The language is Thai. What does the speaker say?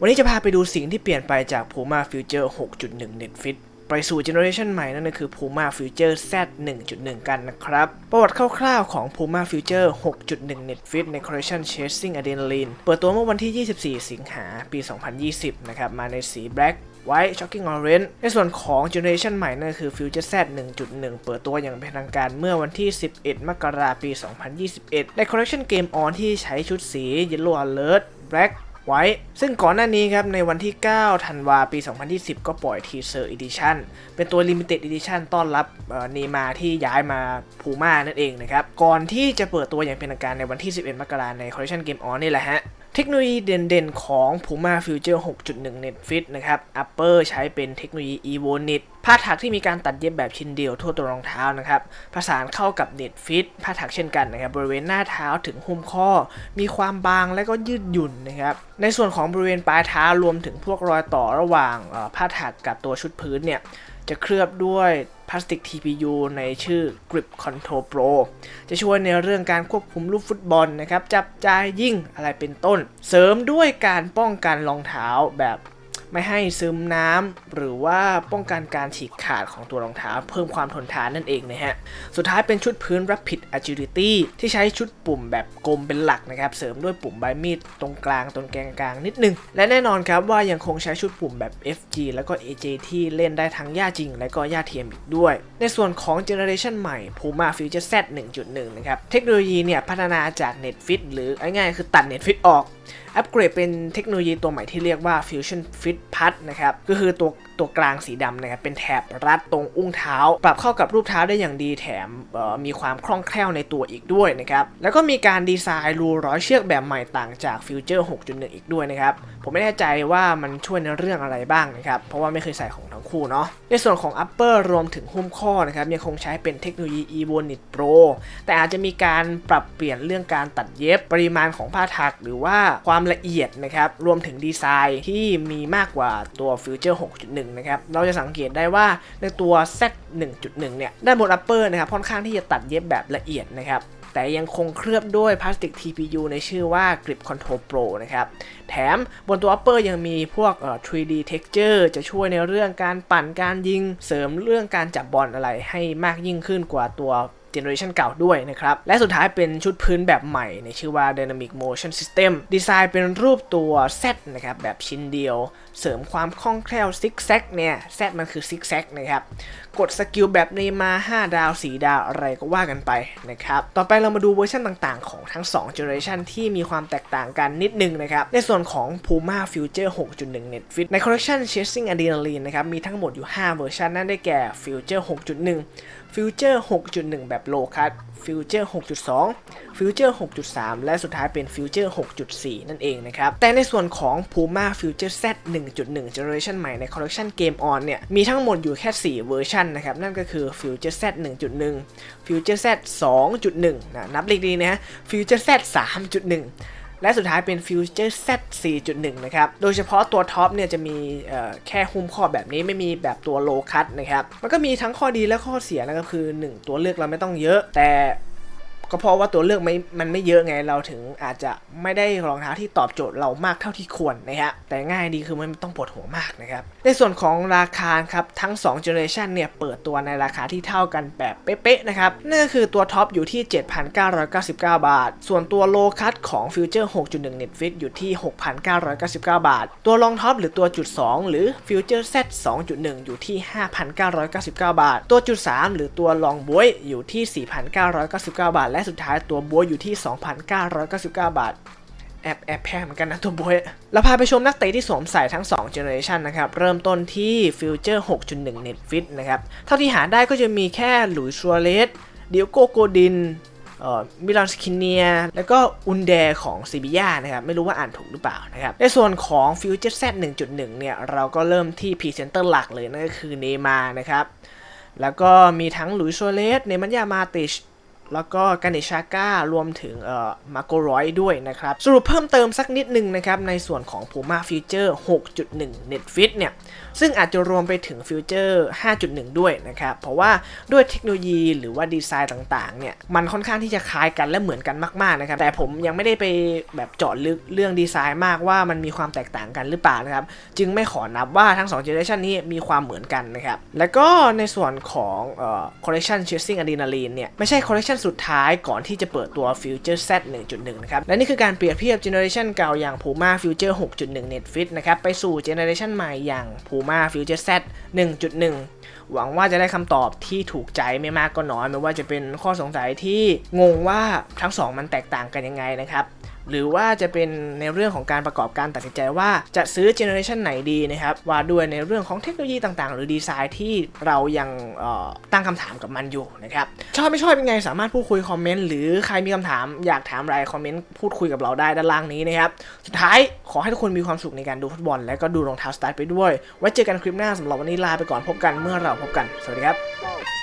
วันนี้จะพาไปดูสิ่งที่เปลี่ยนไปจาก Puma Future 6.1 Netfit ไปสู่เจเนอเรชันใหม่นั่นก็คือ Puma Future Z 1.1 กันนะครับ ประวัติคร่าวๆของ Puma Future 6.1 Netfit ใน Collection Chasing Adrenaline เปิดตัวเมื่อวันที่ 24 สิงหาปี 2020 นะครับ มาในสี Black White Shocking Orange ในส่วนของ Generation ใหม่นั่นก็คือ Future Z 1.1 เปิดตัวอย่างเป็นทางการเมื่อวันที่ 11 มกราคม ปี 2021 ใน Collection Game On ที่ใช้ชุดสี Yellow Alert Black ไว้ ซึ่งก่อนหน้านี้ครับ ในวันที่ 9 ธันวาปี 2020 ก็ปล่อยทีเซอร์อีดิชันเป็นตัว Limited Edition ต้อนรับเนมาที่ย้ายมาพูม่านั่นเองนะครับ ก่อนที่จะเปิดตัวอย่างเป็นทางการในวันที่ 11 มกราคมในคอลเลคชันเกมออนนี่แหละฮะ เทคโนโลยีเด่นๆ ของ Puma Future 6.1 Netfit นะครับ Upper ใช้เป็นเทคโนโลยี EvoNet ผ้าถักที่มีการตัดเย็บแบบชิ้นเดียวทั่วตัวรองเท้านะครับผสานเข้ากับ Netfit ผ้าถักเช่นกันนะครับบริเวณหน้าเท้าถึงหุ้มข้อ มีความบางและก็ยืดหยุ่นนะครับในส่วนของบริเวณปลายเท้ารวมถึงพวกรอยต่อระหว่างผ้าถักกับตัวชุดพื้นเนี่ย จะเคลือบด้วยพลาสติก TPU ในชื่อ Grip Control Pro จะช่วยในเรื่องการควบคุมลูกฟุตบอลนะครับ จับจ่ายยิ่งอะไรเป็นต้น เสริมด้วยการป้องกันรองเท้าแบบ ไม่ให้ซึมน้ำหรือว่าป้องกันการฉีกขาดของตัวรองเท้า เพิ่มความทนทานนั่นเองนะฮะ สุดท้ายเป็นชุดพื้น Rapid Agility ที่ใช้ชุดปุ่มแบบกลมเป็นหลักนะครับ เสริมด้วยปุ่มใบมีดตรงกลางตรงแกนกลางนิดนึง และแน่นอนครับว่ายังคงใช้ชุดปุ่มแบบ FG แล้วก็ AJ ที่เล่นได้ทั้งหญ้าจริง และก็หญ้าเทียมอีกด้วย ในส่วนของเจเนอเรชันใหม่ Puma Future Z 1.1 นะครับ เทคโนโลยีเนี่ยพัฒนาจาก Netfit หรือง่ายๆคือตัด Netfit ออกอัปเกรดเป็นเทคโนโลยีตัวใหม่ที่เรียกว่า Fusion Fit Pad นะครับ ก็คือตัว ตัวกลางสีดำนะครับเป็นแถบรัดตรงอุ้งเท้า ปรับเข้ากับรูปเท้าได้อย่างดีแถมมีความคล่องแคล่วในตัวอีกด้วยนะครับแล้วก็มีการดีไซน์รูร้อยเชือกแบบใหม่ต่างจาก Future 6.1 อีกด้วยนะครับผมไม่แน่ใจว่ามันช่วยในเรื่องอะไรบ้างนะครับเพราะว่าไม่เคยใส่ของทั้งคู่เนาะในส่วนของ Upper รวมถึงหุ้มข้อนะครับยังคงใช้เป็นเทคโนโลยี EvoNet Pro แต่อาจจะมีการปรับเปลี่ยนเรื่องการตัดเย็บปริมาณของผ้าถักหรือว่าความละเอียดนะครับรวมถึงดีไซน์ที่มีมากกว่าตัว Future 6.1นะครับ เราจะสังเกตได้ว่าในตัว Z 1.1 เนี่ย ด้านบน Upper นะครับ ค่อนข้างที่จะตัดเย็บแบบละเอียดนะครับ แต่ยังคงเคลือบด้วยพลาสติก TPU ในชื่อว่า Grip Control Pro นะครับ แถมบนตัว upper ยังมีพวก 3D texture จะช่วยในเรื่องการปั่นการยิง เสริมเรื่องการจับบอลอะไรให้มากยิ่งขึ้นกว่าตัว เจเนอเรชันเก่าด้วยนะครับ และสุดท้ายเป็นชุดพื้นแบบใหม่ในชื่อว่า Dynamic Motion System ดีไซน์เป็นรูปตัว Z นะครับ แบบชิ้นเดียว เสริมความคล่องแคล่วซิกแซกเนี่ย Z มันคือซิกแซกนะครับ กดสกิลแบบนี้มา 5 ดาว 4 ดาวอะไรก็ว่ากันไปนะครับ ต่อไปเรามาดูเวอร์ชันต่างๆ ของทั้ง2 generation ที่มีความแตกต่างกันนิดนึงนะครับ ในส่วนของ Puma Future 6.1 Netfit ใน collection Chasing Adrenaline นะครับ มีทั้งหมดอยู่ 5 เวอร์ชันนั่นได้แก่ Future 6.1 ฟิวเจอร์ 6.1 แบบโลคัสฟิวเจอร์ 6.2 ฟิวเจอร์ 6.3 และสุดท้ายเป็นฟิวเจอร์ 6.4 นั่นเองนะครับ แต่ในส่วนของ Puma Future Z 1.1 Generation ใหม่ในคอลเลคชัน Game On เนี่ย มีทั้งหมดอยู่แค่ 4 เวอร์ชันนะครับ นั่นก็คือ Future Z 1.1 Future Z 2.1 นะ นับเลขดีนะฮะ Future Z 3.1 และสุดท้ายเป็น Future Z 4.1 นะครับ โดยเฉพาะตัวท็อปเนี่ยจะมีแค่หุ้มข้อแบบนี้ไม่มีแบบตัวโลคัตนะครับ มันก็มีทั้งข้อดีและข้อเสียนะครับคือ 1 ตัวเลือกเราไม่ต้องเยอะแต่ ก็เพราะว่าตัวเลือกไม่มันไม่เยอะไงเราถึงอาจจะไม่ได้รองเท้าที่ตอบโจทย์เรามากเท่าที่ควรนะฮะแต่ง่ายดีคือมันไม่ต้องปวดหัวมากนะครับในส่วนของราคาครับทั้ง2 generation เนี่ยเปิดตัวในราคาที่เท่ากันแบบเป๊ะๆนะครับนั่นก็คือตัวท็อปอยู่ที่ 7,999 บาท ส่วนตัวโลคัตของ Future 6.1 Netfit อยู่ที่ 6,999 บาท ตัวรองท็อปหรือตัวจุด2หรือ Future Z 2.1 อยู่ที่ 5,999 บาท ตัวจุด3หรือตัวลองบวยอยู่ที่ 4,999 บาทและสุดท้ายตัวบัวอยู่ที่ 2,999 บาท แอบแอบแพงเหมือนกันนะตัวบัวเราพาไปชมนักเตะที่สวมใส่ทั้ง 2 generation นะครับ เริ่มต้นที่ Future 6.1 Netfit นะครับ เท่าที่หาได้ก็จะมีแค่หลุยส์ซัวเรสเดียโกโกดินมิลานสคินเนีย แล้วก็อุนเดของซิบิยานะครับ ไม่รู้ว่าอ่านถูกหรือเปล่านะครับ ในส่วนของ Future Z 1.1 เนี่ย เราก็เริ่มที่พรีเซนเตอร์หลักเลยนั่นก็คือเนมานะครับ แล้วก็มีทั้งหลุยส์ซัวเรสเนมันยามาติช แล้วก็กานิชาก้ารวมถึงเอ่อมาโกรอยด้วยนะครับ สรุปเพิ่มเติมสักนิดนึงนะครับ ในส่วนของ Puma Future 6.1 Netfit เนี่ย ซึ่งอาจจะรวมไปถึง Future 5.1 ด้วยนะครับ เพราะว่าด้วยเทคโนโลยีหรือว่าดีไซน์ต่างๆ เนี่ย มันค่อนข้างที่จะคล้ายกันและเหมือนกันมากๆนะครับ แต่ผมยังไม่ได้ไปแบบเจาะลึกเรื่องดีไซน์มากว่ามันมีความแตกต่างกันหรือเปล่านะครับ จึงไม่ขอนับว่าทั้ง2 generation นี้มีความเหมือนกันนะครับ แล้วก็ในส่วนของเอ่อ collection chasing adrenaline เนี่ยไม่ใช่ collection ันสุดท้ายก่อนที่จะเปิดตัว Future Z 1.1 นะครับ และนี่คือการเปรียบเทียบ generation เก่าอย่าง Puma Future 6.1 Netfit นะครับ ไปสู่ generation ใหม่อย่าง Puma Future Z 1.1 หวังว่าจะได้คำตอบที่ถูกใจไม่มากก็น้อย ไม่ว่าจะเป็นข้อสงสัยที่งงว่าทั้งสองมันแตกต่างกันยังไงนะครับ หรือว่าจะเป็นในเรื่องของการประกอบการตัดสินใจว่าจะซื้อเจเนอเรชันไหนดีนะครับว่าด้วยในเรื่องของเทคโนโลยีต่างๆ หรือดีไซน์ที่เรายังออตั้งคำถามกับมันอยู่นะครับชอบไม่ชอบเป็นไงสามารถพูดคุยคอมเมนต์หรือใครมีคำถามอยากถามอะไรคอมเมนต์พูดคุยกับเราได้ด้านล่างนี้นะครับสุดท้ายขอให้ทุกคนมีความสุขในการดูฟุตบอล และก็ดูรองเท้าสตาร์ทไปด้วยไว้เจอกันคลิปหน้าสำหรับวันนี้ลาไปก่อนพบกันเมื่อเราพบกันสวัสดีครับ